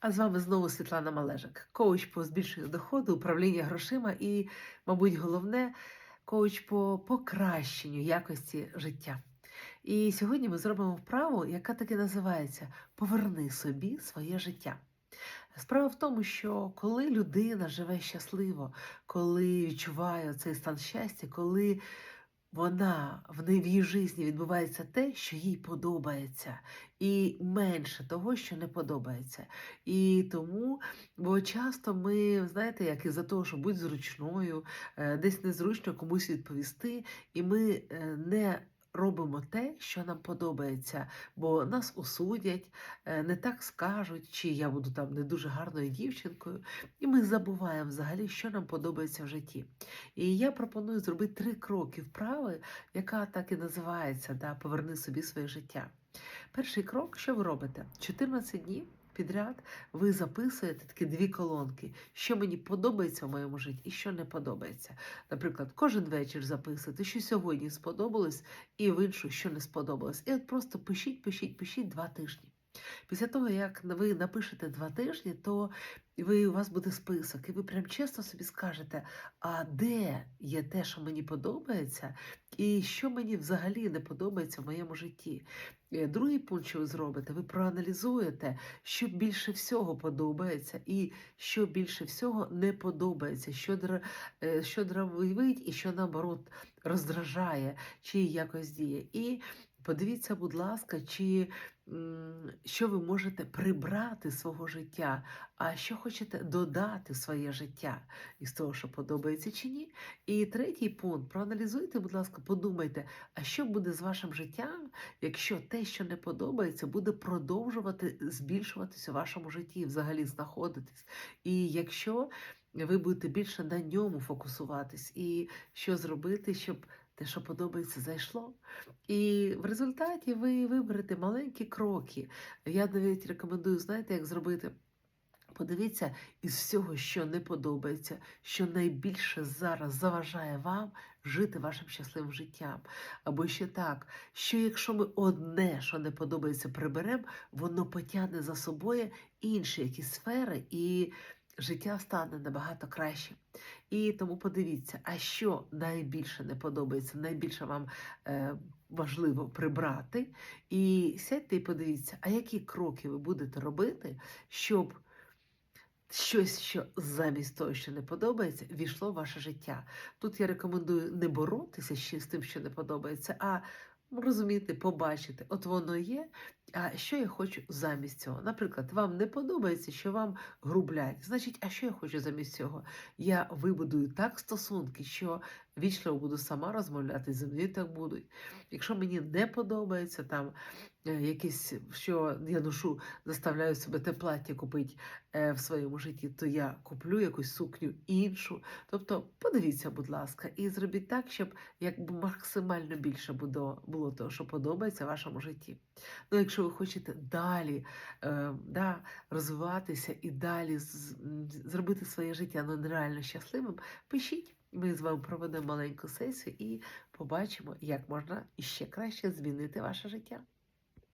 А з вами знову Світлана Малежик, коуч по збільшенню доходу, управління грошима і, мабуть, головне, коуч по покращенню якості життя. І сьогодні ми зробимо вправу, яка таки називається Поверни собі своє життя. Справа в тому, що коли людина живе щасливо, коли відчуває цей стан щастя, коли вона в її житті відбувається те, що їй подобається, і менше того, що не подобається. І тому, бо часто ми, знаєте, як із-за того, що будь зручною, е, десь незручно комусь відповісти, і ми е, не робимо те, що нам подобається, бо нас осудять, е, не так скажуть, чи я буду там не дуже гарною дівчинкою, і ми забуваємо взагалі, що нам подобається в житті. І я пропоную зробити три кроки вправи, яка так і називається да, Поверни собі своє життя. Перший крок, що ви робите? 14 днів підряд ви записуєте такі дві колонки, що мені подобається в моєму житті і що не подобається. Наприклад, кожен вечір записуєте, що сьогодні сподобалось, і в іншу, що не сподобалось. І от просто пишіть, пишіть, пишіть два тижні. Після того, як ви напишете два тижні, то ви, у вас буде список, і ви прям чесно собі скажете, а де є те, що мені подобається, і що мені взагалі не подобається в моєму житті. Е, Другий пункт, що ви зробите, ви проаналізуєте, що більше всього подобається, і що більше всього не подобається, що, е, що дравить і що наоборот роздражає, чи якось діє. І подивіться, будь ласка, чи що ви можете прибрати з свого життя, а що хочете додати в своє життя із того, що подобається чи ні. І третій пункт: проаналізуйте, будь ласка, подумайте, а що буде з вашим життям, якщо те, що не подобається, буде продовжувати збільшуватися у вашому житті, взагалі знаходитись. І якщо ви будете більше на ньому фокусуватись, і що зробити, щоб те, що подобається, зайшло. І в результаті ви виберете маленькі кроки. Я навіть рекомендую, знаєте, як зробити. Подивіться із всього, що не подобається, що найбільше зараз заважає вам жити вашим щасливим життям. Або ще так, що якщо ми одне, що не подобається, приберемо, воно потягне за собою інші якісь сфери, і життя стане набагато краще. І тому подивіться, а що найбільше не подобається, найбільше вам е, важливо прибрати. І сядьте і подивіться, а які кроки ви будете робити, щоб щось, що замість того, що не подобається, війшло в ваше життя. Тут я рекомендую не боротися ще з тим, що не подобається, а розуміти, побачити, от воно є. А що я хочу замість цього? Наприклад, вам не подобається, що вам грублять. Значить, а що я хочу замість цього? Я вибудую так стосунки, що вічливо буду сама розмовляти, зі мною так будуть. Якщо мені не подобається там е, якесь, що я ношу, заставляю себе те плаття купити е, в своєму житті, то я куплю якусь сукню іншу. Тобто, подивіться, будь ласка, і зробіть так, щоб якби максимально більше було, того, що подобається в вашому житті. Ну, якщо ви хочете далі е, да, розвиватися і далі зробити своє життя ну, нереально щасливим, пишіть. Ми з вами проведемо маленьку сесію і побачимо, як можна іще краще змінити ваше життя.